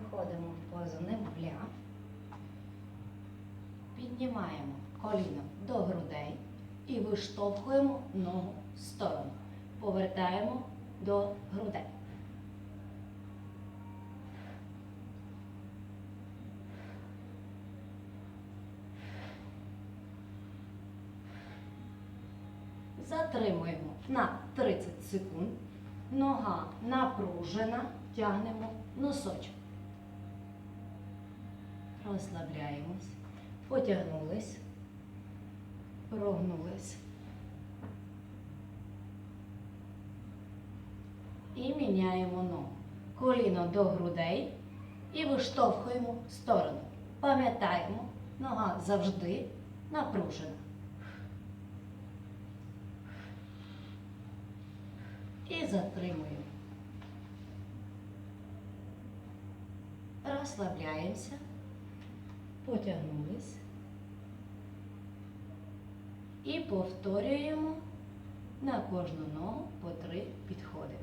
Переходимо в позу немовля. Піднімаємо коліно до грудей і виштовхуємо ногу в сторону. Повертаємо до грудей. Затримуємо на 30 секунд. Нога напружена, тягнемо носочок. Розслабляємось. Потягнулись. Прогнулись. І міняємо ногу. Коліно до грудей і виштовхуємо в сторону. Пам'ятаємо, нога завжди напружена. І затримуємо. Розслабляємося. Потягнулись. І повторюємо на кожну ногу по три підходи.